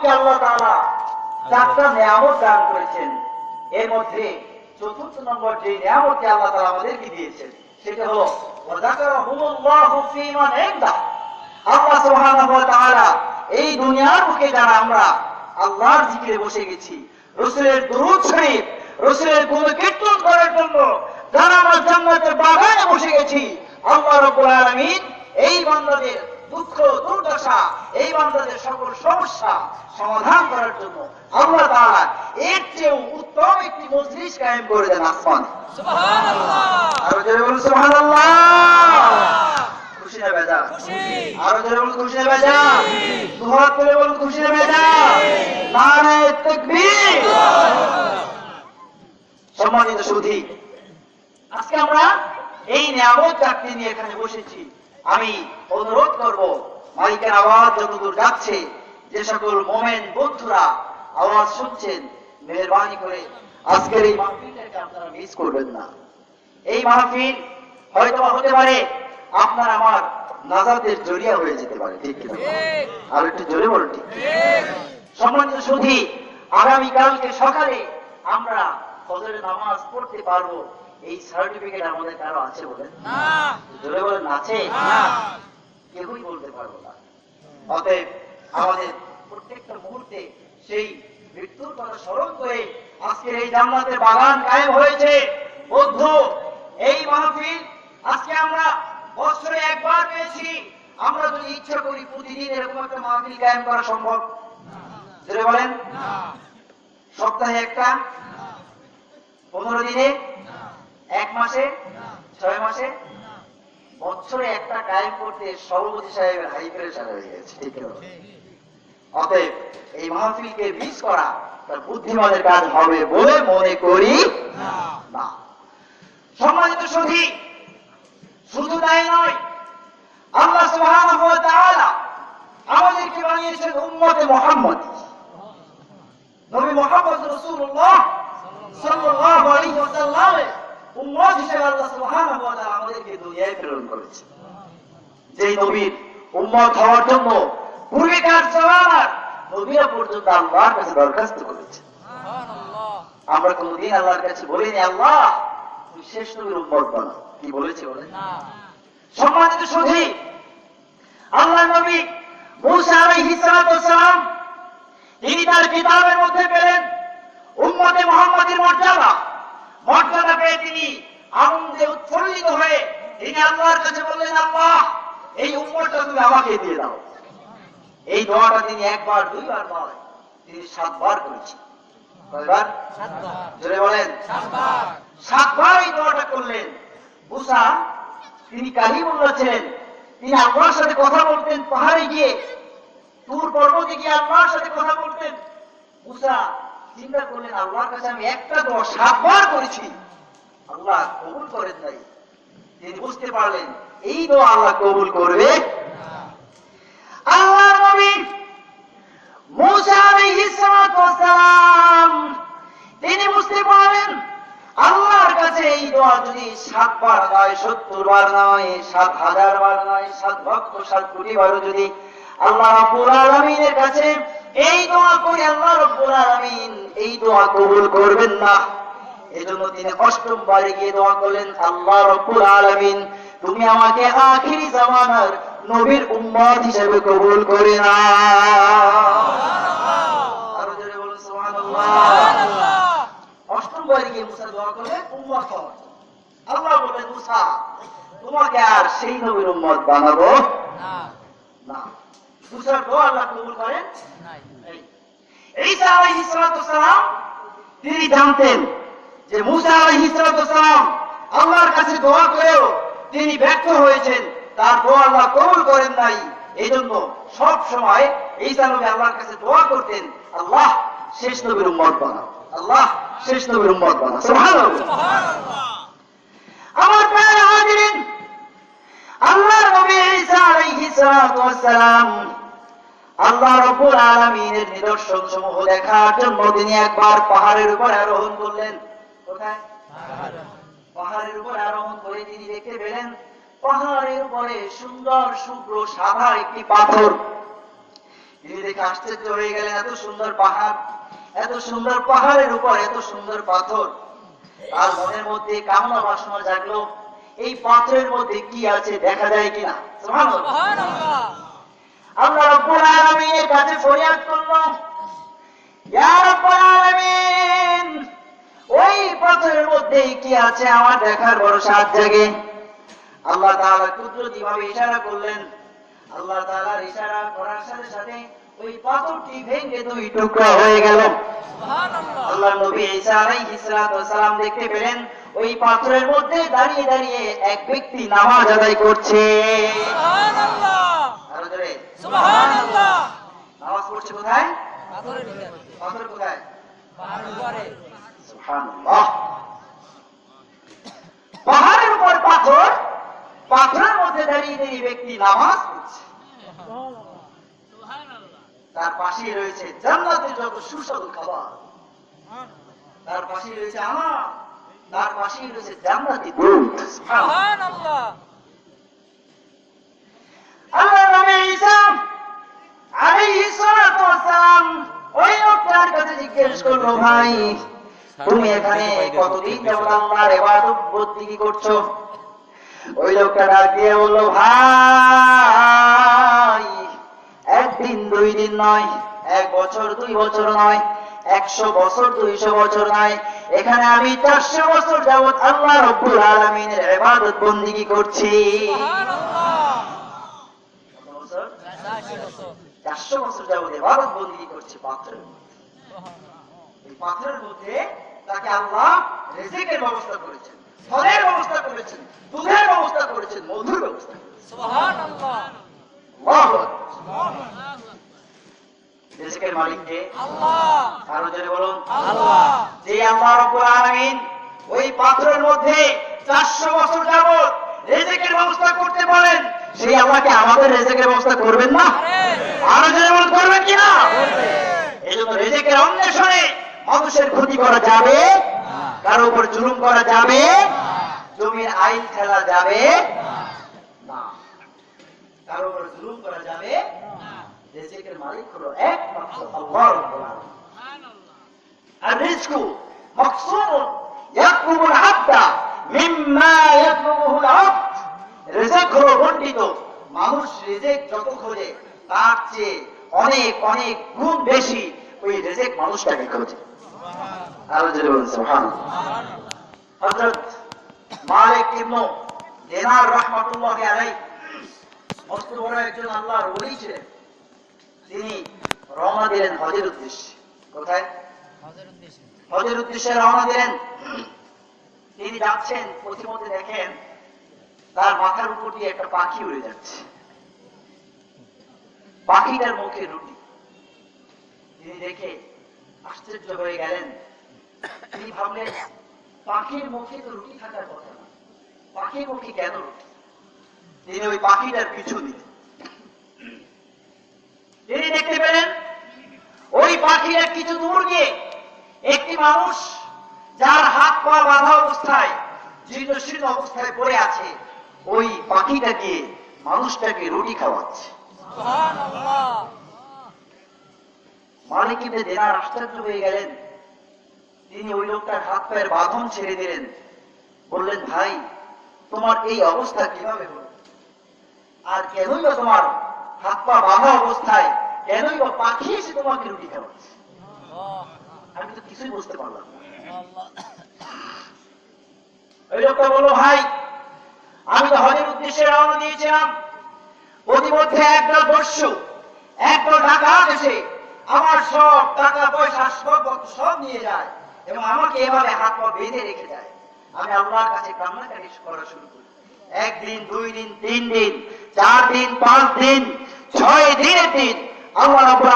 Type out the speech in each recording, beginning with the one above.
মাহফিলকে আল্লাহ তাআলা চারটা নিয়ামত দান করেছেন। এর মধ্যে চতুর্থ নম্বর যে নিয়ামতটি আল্লাহ তাআলা আমাদেরকে দিয়েছেন, সেটা হলো আল্লাহ সুবহানাহু ওয়া তাআলা এই দুনিয়ার বুকে যারা আমরা আল্লাহর জিকিরে বসে গেছি, রসুলের দুরূদ শরীফ, রসুলের গুণ কীর্তন করার জন্য যারা আমরা জান্নাতের বাগানে বসে গেছি, আল্লাহ রাব্বুল আলামিন এই বান্দাদের দুঃখ দুর্দশা এই বান্দাদের সকল সমস্যা সমাধান করার জন্য আল্লাহ তাআলা এর চেয়েও উত্তম একটি মজলিস কায়েম করে দেন আসমানে। আরও জোরে বলুন সুবহানাল্লাহ। খুশি না বেজা আরও জোরে বলুন খুশি না বেজা দুহাত তুলে বলুন খুশি না বেজা নারায়ে তাকবীর। সম্মানিত সুধী আজকে আমরা এই নিয়ামত চাকরি নিয়ে এখানে বসেছি। আমি অনুরোধ করব মাইকের আওয়াজ যতদূর যাচ্ছে, যে সকল মোমেন বন্ধুরা আওয়াজ শুনছেন, মেহরবানি করে আজকের এই মাহফিলটাকে আপনারা মিস করবেন না। এই মাহফিল হয়তো হতে পারে আপনার আমার নাজাতের জরিয়া হয়ে যেতে পারে, ঠিক কিনা আর একটু জোরে বলুন, ঠিক সম্মানিত সুধী, আগামীকালকে সকালে আমরা ফজরের নামাজ পড়তে পারব। এই সার্টিফিকেট আমাদের কারও আছে বলেন জোরে বলেন আছে? কেউই বলতে পারব না। অতএব আমাদের প্রত্যেকটা মুহূর্তে সেই মৃত্যুর কথা স্মরণ করে আজকের এই জান্নাতের বাগান কায়েম হয়েছে। বন্ধু এই মাহফিল আজকে আমরা বছরে একবার পেয়েছি। আমরা যদি ইচ্ছা করি প্রতিদিন এরকম একটা মাহফিল কায়েম করা সম্ভব। বলেন? সপ্তাহে একটা? পনেরো দিনে? এক মাসে? ছয় মাসে? বছরে একটা কায়েম করতে সভাপতি সাহেবের হাই প্রেশার হয়ে গেছে। ঠিক অতএব এই মাহফিলকে মিস করা তার বুদ্ধিমানের কাজ হবে বলে মনে করি না। সম্মানিত সুধী শুধু তাই নয়, আল্লাহ সুবহানাহু ওয়া তাআলা আমাদেরকে বানিয়েছেন উম্মতে মুহাম্মদ। নবী মুহাম্মদ রাসূলুল্লাহ সাল্লাল্লাহু আলাইহি ওয়াসাল্লাম উম্মত হিসেবে আল্লাহ সুবহানাহু ওয়া তাআলা আমাদেরকে দুনিয়ায় প্রেরণ করেছেন যেই নবীর উম্মত হওয়ার জন্য পূর্বেকার নবীরা পর্যন্ত আল্লাহর কাছে দরখাস্ত করেছে। আমরা কোনদিন আল্লাহর কাছে বলিনি আল্লাহ তুমি শেষ নবীর উম্মত বানাও কি বলেছে বলেন? সম্মানিত সুধী আল্লাহ নবী মুসা আলাইহিস ওয়াসসালাম তিনি তার কিতাবের মধ্যে পেলেন উম্মতে মুহাম্মাদের মর্যাদা। মর্যাদা পেয়ে তিনি আনন্দে উৎফুল্লিত হয়ে তিনি আল্লাহর কাছে বললেন আল্লাহ এই উম্মতটা তুমি আমাকে দিয়ে দাও। এই দোয়াটা তিনি একবার দুইবার নয় তিনি সাতবার করেছেন। কয়বার? জোরে বলেন। সাতবার। এই দোয়াটা করলেন। মুসা তিনি কালিমুল্লাহ ছিলেন। তিনি আল্লাহর সাথে কথা বলতেন পাহাড়ে গিয়ে তুর পর্বতে গিয়ে আল্লাহর সাথে কথা বলতেন। মুসা চিন্তা করলেন আল্লাহর কাছে আমি একটা দোয়া সাতবার করেছি। আল্লাহ কবুল করেন নাই। তিনি বুঝতে পারলেন, এই দোয়া আল্লাহ কবুল করবে আল্লাহ নবী মুসা আলাইহিস তিনি বুঝতে পারলেন, আল্লাহর কাছে এই দোয়া যদি সাতবার নয় সত্তর বার নয়, সাত হাজার বার নয়, সাত লক্ষ, সাত কোটি বারও যদি আল্লাহ কাছে এই দোয়া করে আল্লাহ রাব্বুল আলামিন এই দোয়া কবুল করবেন না। এজন্য তিনি অষ্টম বারে গিয়ে দোয়া করলেন আল্লাহ রাব্বুল আলামিন তুমি আমাকে আখিরি জামানার নবীর উম্মত হিসেবে কবুল করে না আরও জোরে বলুন সুবহানাল্লাহ। অষ্টম বারে গিয়ে মুসা দোয়া করলেন উম্মত হওয়ার আল্লাহ বললেন মুসা তোমাকে আর সেই নবীর উম্মত বানাবো না। মুসার দোয়া আল্লাহ কবুল করেন? এই। ঈসা আলাইহিস সালাম, তিনি জানতেন যে মুসা সালাম আল্লাহর কাছে দোয়া করেও তিনি ব্যর্থ হয়েছেন। তার দোয়া আল্লাহ কবুল করেন নাই। এই জন্য সব সময় ঈসা নবী আল্লাহর কাছে দোয়া করতেন, আল্লাহ, শেষ নবীর উম্মত বানাও আল্লাহ, শেষ নবীর বানাও সুবহানাল্লাহ। আমার প্রিয় নবী সালাম আল্লাহ রব্বুল আলামিনের নিদর্শন সমূহ দেখার জন্য তিনি একবার পাহাড়ের উপর আরোহণ করলেন। কোথায়? পাহাড়ের উপর আরোহণ করে তিনি দেখতে পেলেন, পাহাড়ের উপরে সুন্দর শুভ্র সাদা একটি পাথর। তিনি দেখে আশ্চর্য হয়ে গেলেন, এত সুন্দর পাহাড়, এত সুন্দর পাহাড়ের উপর এত সুন্দর পাথর। তার মনের মধ্যে কামনা বাসনা জাগলো, এই পাথরের মধ্যে কি আছে দেখা যায় কিনা? সুবহানাল্লাহ। সুবহানাল্লাহ রব্বুল আলামিনের কাছে ফরিয়াদ করল ইয়া রব্বুল আলামিন ওই পাথরের মধ্যে কি আছে আমার দেখার বড় সাত জাগে? আল্লাহ তাআলা কুদরতি ভাবে ইশারা করলেন। আল্লাহ তাআলার ইশারা করার সাথে সাথে ওই পাথরটি ভেঙে দুই টুকরা হয়ে গেল। আল্লাহ নবী ঈসা আলাইহিস সালাতু দেখতে পেলেন ওই পাথরের মধ্যে দাঁড়িয়ে দাঁড়িয়ে এক ব্যক্তি নামাজ আদায় করছে। সুবহানাল্লাহ। নামাজ পড়ছে কোথায়? পাথর কোথায়? পাহাড়ের উপরে পাথর পাথরের মধ্যে দাঁড়িয়ে দাঁড়িয়ে ব্যক্তি নামাজ পড়ছে। তার পাশে রয়েছে জান্নাতের যত সুস্বাদু খাবার। তার পাশে রয়েছে আমার তার পাশে রয়েছে জান্নাতি দুধ। সুবহানাল্লাহ। সুবহানাল্লাহ আল্লাহ নবী ঈসা আলাইহিস সালাতু ওয়াসসালাম ওই লোকটার কাছে জিজ্ঞেস করল, ভাই, তুমি এখানে কতদিন যাবত আল্লাহর ইবাদত বন্দেগী করছ ওই লোকটা ডাক বলল, ভাই, একদিন, দুই দিন নয়, এক বছর, দুই বছর নয়, একশো বছর, দুইশো বছর নয়, এখানে আমি চারশো বছর যাবত আল্লাহ রব্বুল আলমিনের ইবাদত বন্দেগী করছি চারশো বছর যাবত এবাদত বন্দি করছে মধ্যে। এই পাথরের মধ্যে তাকে আল্লাহ রেজেকের ব্যবস্থা করেছেন ফলের ব্যবস্থা করেছেন দুধের ব্যবস্থা করেছেন মধুর ব্যবস্থা করেছেন। সুবহানাল্লাহ। আল্লাহু আকবার। রেজেকের মালিককে আল্লাহ। আরও জনে বলুন। আল্লাহ। যে আল্লাহ রব্বুল আলামিন ওই পাথরের মধ্যে চারশো বছর যাবত রেজেকের ব্যবস্থা করতে বলেন সেই আল্লাহকে আমাদের রেজেকের ব্যবস্থা করবেন না? আরে। আরও জনে বলুন করবেন কিনা? এই জন্য রেজেকের মানুষের ক্ষতি করা যাবে কারও উপর জুলুম করা যাবে জমির আইন খেলা যাবে মিম্মা ইয়াকলুবুহু আল-আবদ রিজক হলো বণ্টিত। মানুষ রিজেক যত খোঁজে, তার চেয়ে অনেক অনেক গুণ বেশি। ওই রিজেক মানুষটাকে খোঁজে আরও জোরে বলুন সুবহানাল্লাহ। হযরত মালিক ইবনে দিনার রাহমাতুল্লাহি আলাইহি মস্ত বড় একজন আল্লাহর ওলি ছিলেন। তিনি রওনা দিলেন হজের উদ্দেশ্যে। কোথায়? হজের উদ্দেশ্যে। রওনা দিলেন। তিনি যাচ্ছেন পথিমধ্যে দেখেন তার মাথার উপর দিয়ে একটা পাখি উড়ে যাচ্ছে। পাখিটার মুখে রুটি। তিনি দেখে আশ্চর্য হয়ে গেলেন। তিনি ভাবলেন, পাখির মুখে তো রুটি থাকার কথা না। পাখির মুখে কেন রুটি? তিনি ওই পাখিটার পিছু দিলেন। তিনি দেখতে পেলেন, ওই পাখির কিছু দূর গিয়ে একটি মানুষ যার হাত পা বাঁধা অবস্থায় জীর্ণ শীর্ণ অবস্থায় পড়ে আছে, ওই পাখিটাকে মানুষটাকে রুটি খাওয়াচ্ছে। মালিক ইবনে দিনার আশ্চর্য হয়ে গেলেন। তিনি ওই লোকটার হাত পায়ের বাঁধন ছেড়ে দিলেন। বললেন, ভাই, তোমার এই অবস্থা কীভাবে হলো? আর কেনই বা তোমার হাত পা বাঁধা অবস্থায়, কেনই বা পাখি এসে তোমাকে রুটি খাওয়াচ্ছে? আমি তো কিছুই বুঝতে পারলাম ওই লোকটা বলল, ভাই, আমি তো হজের উদ্দেশ্যে রওনা দিয়েছিলাম। প্রতিমধ্যে একদল বর্ষ, একদল টাকা এসে আমার সব টাকা পয়সা সব সব নিয়ে যায় এবং আমাকে এভাবে হাত পা বেঁধে রেখে যায়। আমি আল্লাহর কাছে কান্নাকাটি করা শুরু করি। একদিন, দুই দিন, তিন দিন, চার দিন, পাঁচ দিন, ছয় দিনের দিন আল্লাহ রাব্বুল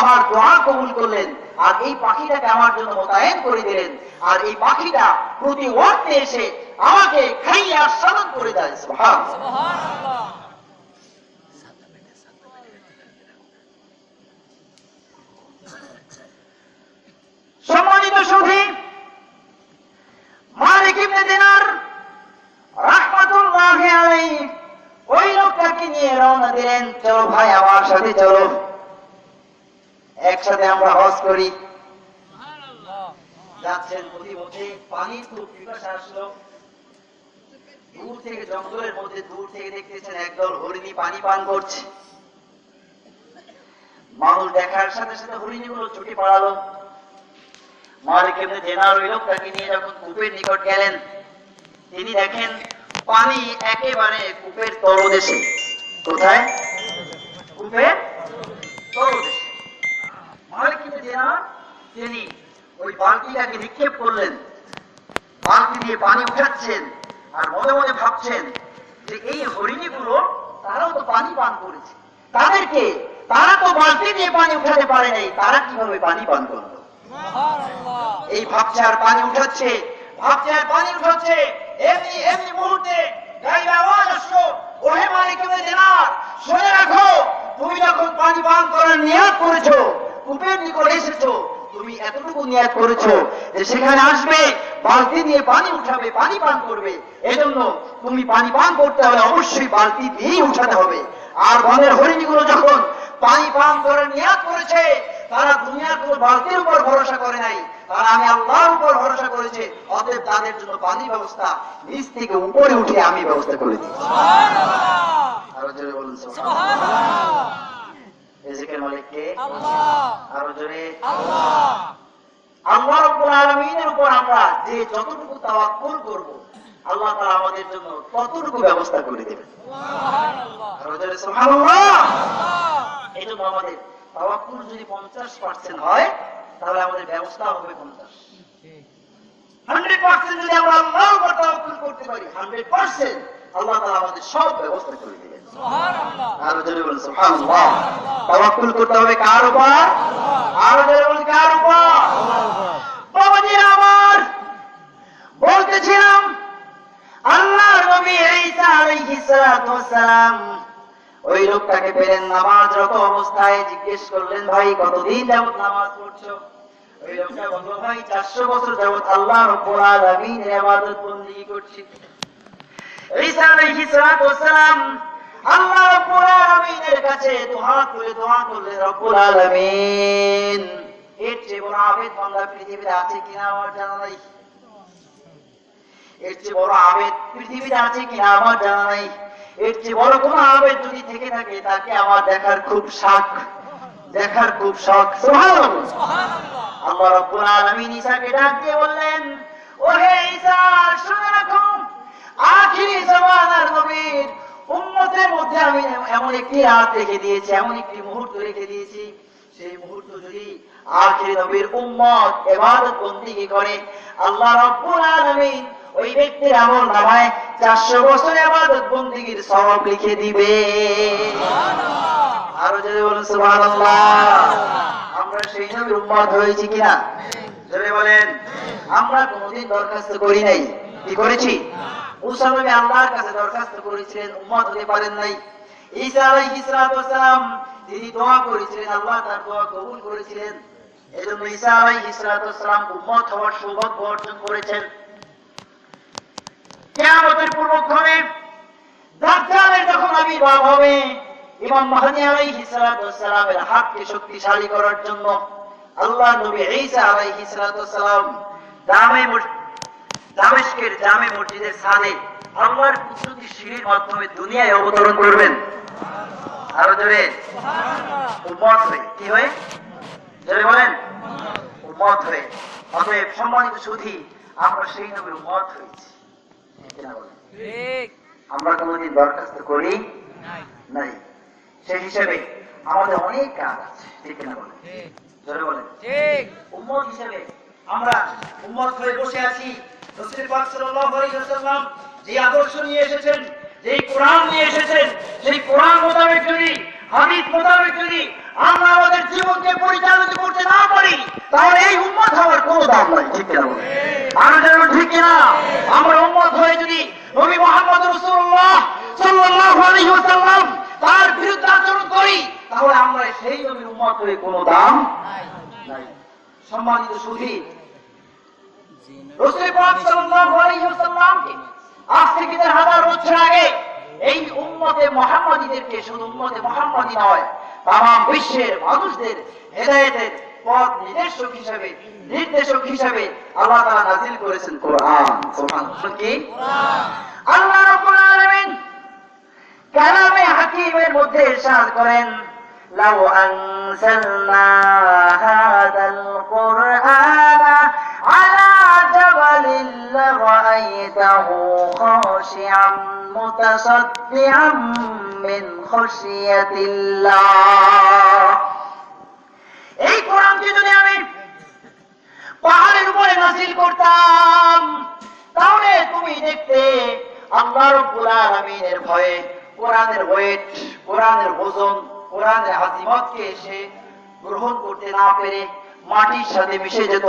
আমার দোয়া কবুল করলেন আর এই পাখিটাকে আমার জন্য মোতায়েন করে দিলেন আর এই পাখিটা প্রতি ওয়াক্তে এসে আমাকে খাইয়ে আস্বাদন করে দেয়। সম্মানিত সুধী মালিক ইবনে দিনার রাহমাতুল্লাহি আলাইহি ওই লোকটাকে নিয়ে রওনা দিলেন চলো ভাই আমার সাথে চলো। একসাথে আমরা হজ করি। যাচ্ছেন প্রতিমধ্যে পানির খুব পিপাসা আসলো। দূর থেকে জঙ্গলের মধ্যে দূর থেকে দেখতেছেন একদল হরিণী পানি পান করছে। মানুষ দেখার সাথে সাথে হরিণীগুলো ছুটি পালালো। মালিক এমনি জেনার ওই লোকটাকে নিয়ে যখন কূপের নিকট গেলেন, তিনি দেখেন পানি একেবারে কূপের তলদেশে কোথায়? কূপের তলদেশে মালিক কিন্তু জেনার তিনি ওই বালতিটাকে নিক্ষেপ করলেন। বালতি দিয়ে পানি উঠাচ্ছেন আর মনে মনে ভাবছেন যে এই হরিণীগুলো তারাও তো পানি পান করেছে। তাদেরকে, তারা তো বালতি দিয়ে পানি উঠাতে পারে নাই, তারা কীভাবে পানি পান করল? এই ভাবছে আর পানি উঠাচ্ছে ভাবছে আর পানি উঠাচ্ছে। এমনি এমনি মুহূর্তে সেখানে আসবে, বালতি দিয়ে পানি উঠাবে, পানি পান করবে। এজন্য তুমি পানি পান করতে হলে অবশ্যই বালতি দিয়েই উঠাতে হবে। আর বনের হরিণীগুলো যখন পানি পান করার নিয়াত করেছে, তারা দুনিয়ার কোন বালতির উপর ভরসা করে নাই। তারা আমি আল্লাহর উপর ভরসা করেছে অতএব তাদের জন্য পানির ব্যবস্থা নিচ থেকে উপরে উঠে আমি ব্যবস্থা করে দিই। আরও জোরে বলুন সুবহানাল্লাহ। সুবহানাল্লাহ। রিজিকের মালিককে আল্লাহ। আরও জোরে। আল্লাহ। আল্লাহ আলামিনের উপর আমরা যে যতটুকু তাওয়াক্কুল করব আল্লাহ তাআলা আমাদের জন্য ততটুকু ব্যবস্থা করে দেবেন। সুবহানাল্লাহ। আরও জোরে সুবহানাল্লাহ। আল্লাহ। আমাদের তাওয়াক্কুল যদি পঞ্চাশ পার্সেন্ট হয় তাহলে আমাদের ব্যবস্থা হবে পঞ্চাশ। হান্ড্রেড পার্সেন্ট যদি আমরা আল্লাহর উপর তাওয়াক্কুল করতে পারি হান্ড্রেড পার্সেন্ট আল্লাহ তাআলা আমাদের সব ব্যবস্থা করে দিবেন। সুবহানাল্লাহ। আরও জোরে বলুন সুবহানাল্লাহ। তাওয়াক্কুল করতে হবে কার উপর? আরও জোরে বলুন কার উপর? বাবাজি আমার বলতেছিলাম আল্লাহর নবী ঈসা আলাইহিস সালাতু ওয়াসসালাম ওই লোকটাকে পেলেন নামাজরত অবস্থায় জিজ্ঞেস করলেন, ভাই, কতদিন যাবত নামাজ পড়ছো? লোকটা আবেদ আছে কিনা আমার জানা বড় আবেদ পৃথিবীতে আছে কিনা আমার জানা নাই। এর চেয়ে বড় কোন আবেদ যদি থেকে থাকে, তাকে আমার দেখার খুব শখ। দেখার খুব শখ। আল্লাহ রাব্বুল আলামিন বললেন, ওহে মধ্যে আমি এমন একটি রেখে দিয়েছি, এমন একটি মুহূর্ত রেখে দিয়েছি। সেই মুহূর্ত যদি করে, আল্লাহ রাব্বুল আলামিন ওই ব্যক্তির আমল নামায় চারশো বছর ইবাদত বন্দেগীর সওয়াব লিখে দিবে। আরও যদি বলুন সুবহানাল্লাহ। আমরা সেই নবীর উম্মত হয়েছি কিনা? জোরে বলেন। আমরা কোনোদিন দরখাস্ত করি নাই। কি করেছি? মুসা নবী আল্লাহর কাছে দরখাস্ত করেছিলেন উম্মত হতে পারেন নাই। ঈসা আলাইহিস সালাতু তিনি দোয়া করেছিলেন আল্লাহ তার দোয়া কবুল করেছিলেন। এজন্য ঈসা আলাইহিস সালাতু উম্মত হওয়ার সৌভাগ্য অর্জন করেছেন। কিয়ামতের পূর্বক্ষণে দাজ্জালের যখন আবির্ভাব হবে, ইমাম আলাইহিস হাতকে শক্তিশালী করার জন্য আল্লাহ নবী ঈসা আলাইহিস দামে দামেস্কের জামে মসজিদের আল্লাহর কুদরতি সিঁড়ির মাধ্যমে দুনিয়ায় অবতরণ করবেন। আরও জোরে। উম্মত হয়ে। কি হয়ে? জোরে বলেন। উম্মত হয়ে। অতএব সম্মানিত সুধী, আমরা সেই নবীর উম্মত হয়েছি। ঠিক। না বলেন? আমরা কোনোদিন দরখাস্ত করি নাই। সেই হিসেবে আমাদের অনেক কাজ আছে ঠিক না বলেন? ঠিক। বলেন। ঠিক। উম্মত হিসেবে আমরা উম্মত হয়ে বসে আছি। রাসূল পাক সাল্লাল্লাহু আলাইহি ওয়াসাল্লাম যে আদর্শ নিয়ে এসেছেন যেই কোরআন নিয়ে এসেছেন সেই কোরআন মোতাবেক যদি হাদিস মোতাবেক যদি আমরা আমাদের জীবনকে পরিচালিত করতে না পারি, তাহলে এই উম্মত হওয়ার কোনো দাম নাই। ঠিক কিনা যেন ঠিক কিনা? আমরা উম্মত হয়ে যদি নবী মোহাম্মদ রাসূলুল্লাহ সাল্লাল্লাহু আলাইহি ওয়াসাল্লাম তার বিরুদ্ধে আচরণ করি, তাহলে আমরা সেই নবীর উম্মত হয়ে কোনো দাম নাই। সম্মানিত সুধী আজ থেকে হাজার বছর আগে এই উম্মতে মোহাম্মদীদেরকে শুধু উম্মতে মোহাম্মদী নয় তাম বিশ্বের মানুষদের হেদায়তের পথ নির্দেশক হিসাবে নির্দেশক হিসাবে আল্লাহ তাআলা করেছেন কোরআন। কি? আল্লাহ কালামে হাকিমের মধ্যে ইরশাদ করেন, লাউ আনসালনা হাদাল কুরআন লারাআইতাহু খাশিআম মুতাসাদ্দিআম মিন খাশিয়াতিল্লাহ এই কোরআনকে যদি আমি পাহাড়ের উপরে নাজিল করতাম, তাহলে তুমি দেখতে আল্লাহ রব্বুল আলামিনের ভয়ে, কোরআনের ওয়েট, কোরআনের ওজন, কোরআনের হাজিমতকে এসে গ্রহণ করতে না পেরে মাটির সাথে মিশে যেত।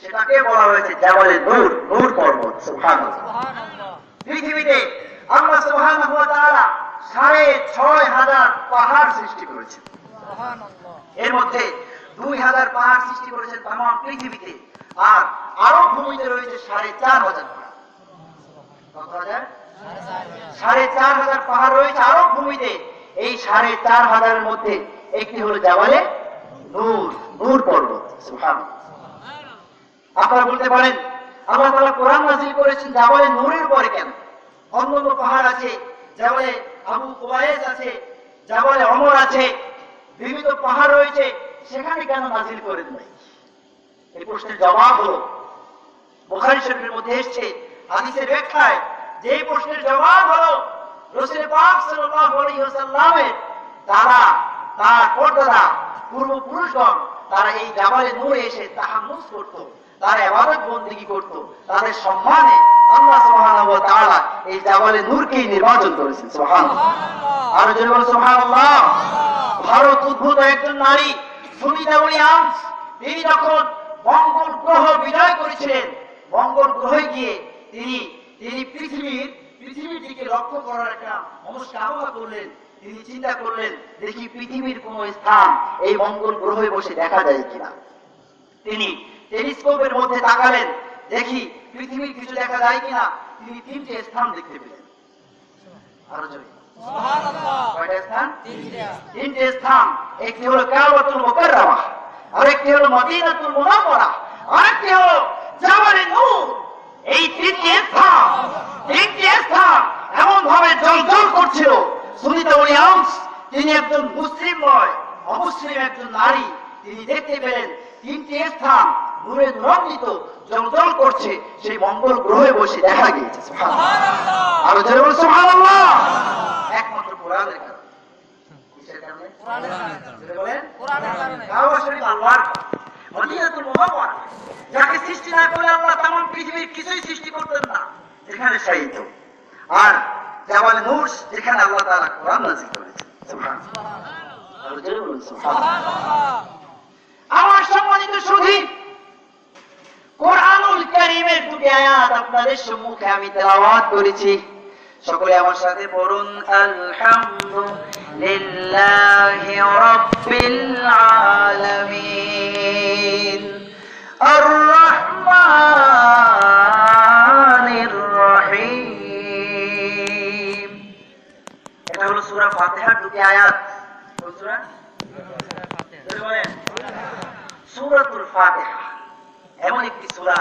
সেটাকে বলা হয়েছে জাবালে নূর নূর পর্বত সুবহানাল্লাহ। পৃথিবীতে আল্লাহ সুবহানাহু ওয়া তাআলা সাড়ে ছয় হাজার পাহাড় সৃষ্টি করেছেন। এর মধ্যে দুই হাজার পাহাড় সৃষ্টি করেছেন তাম পৃথিবীতে আর আরও ভূমিতে রয়েছে সাড়ে চার হাজার পাহাড়। সাড়ে চার হাজার পাহাড় রয়েছে আরও ভূমিতে। এই সাড়ে চার হাজারের মধ্যে একটি হলো জাবালে নূর নূর পর্বত সুবহানাল্লাহ। আপনারা বলতে পারেন, আল্লাহ তাআলা কোরআন নাযিল করেছেন জাবালে নূরের পরে কেন? অন্যান্য পাহাড় আছে জাবালে আবু কুবাইস আছে জাবালে অমর আছে, বিভিন্ন পাহাড় রয়েছে, সেখানে কেন নাযিল করেন নাই? এই প্রশ্নের জবাব হলো, বুখারী শরীফের মধ্যে এসেছে, হাদিসের ব্যাখ্যায় যে প্রশ্নের জবাব হলো, রসুল পাক সাল্লাল্লাহু আলাইহি ওয়াসাল্লামের তারা তার পর্দাদা, পূর্বপুরুষগণ, তারা এই জাবালে নূরে এসে তাহাম্মুস করত। তারা ইবাদত বন্দেগী করত? তাদের সম্মানে আল্লাহ সুবহানাহু ওয়া তাআলা এই জাবালে নূরকেই নির্বাচন করেছেন সুবহানাল্লাহ। আর জোরে বলো সুবহানাল্লাহ। ভারত উদ্ভূত একজন নারী সুনিতা উইলিয়ামস তিনি যখন মঙ্গল গ্রহ বিজয় করেছিলেন মঙ্গল গ্রহে গিয়ে তিনি তিনি পৃথিবীর পৃথিবীর দিকে লক্ষ্য করার একটা করলেন তিনি চিন্তা করলেন দেখি পৃথিবীর কোন স্থান এই মঙ্গল গ্রহে বসে দেখা যায় কিনা। তিনি টেলিস্কোপের মধ্যে তাকালেন। দেখি পৃথিবীর কিছু দেখা যায় কিনা? তিনি তিনটে স্থান দেখতে পেলেন। আরও জোরে। কয়টা স্থান? তিনটে স্থান। একটি হলো কাবাতুল মুকাররমা আরেকটি হলো মদিনাতুল মুনাওয়ারা আরেকটি হলো জাবালে নূর। এই তিনটি স্থান তিনটি স্থান এমন ভাবে জলজল করছিল। সুনিতা উইলিয়ামস তিনি একজন মুসলিম নয় অমুসলিম একজন নারী। তিনি দেখতে পেলেন তিনটি স্থান। নূরে নূরান্বিত জলজল করছে সেই মঙ্গল গ্রহে বসে দেখা গিয়েছে। আরও জোরে বলো সুবহানাল্লাহ। একমাত্র কোরআনের কারণে। যাকে সৃষ্টি না করে আল্লাহ পৃথিবীর কিছুই সৃষ্টি করতেন না যেখানে আর নূর যেখানে আল্লাহ তাআলা কোরআন করেছেন। আমার সম্মানিত সুধী দুটি আয়াত আপনাদের সম্মুখে আমি তেলাওয়াত করেছি। সকলে আমার সাথে পড়ুন আলহামদুলিল্লাহি রাব্বিল আলামিন আর রহমানির রহিম। এটা হলো সূরা ফাতিহার দুটি আয়াত। কোন সূরা? সূরাতুল ফাতিহা। এমন একটি সূরা।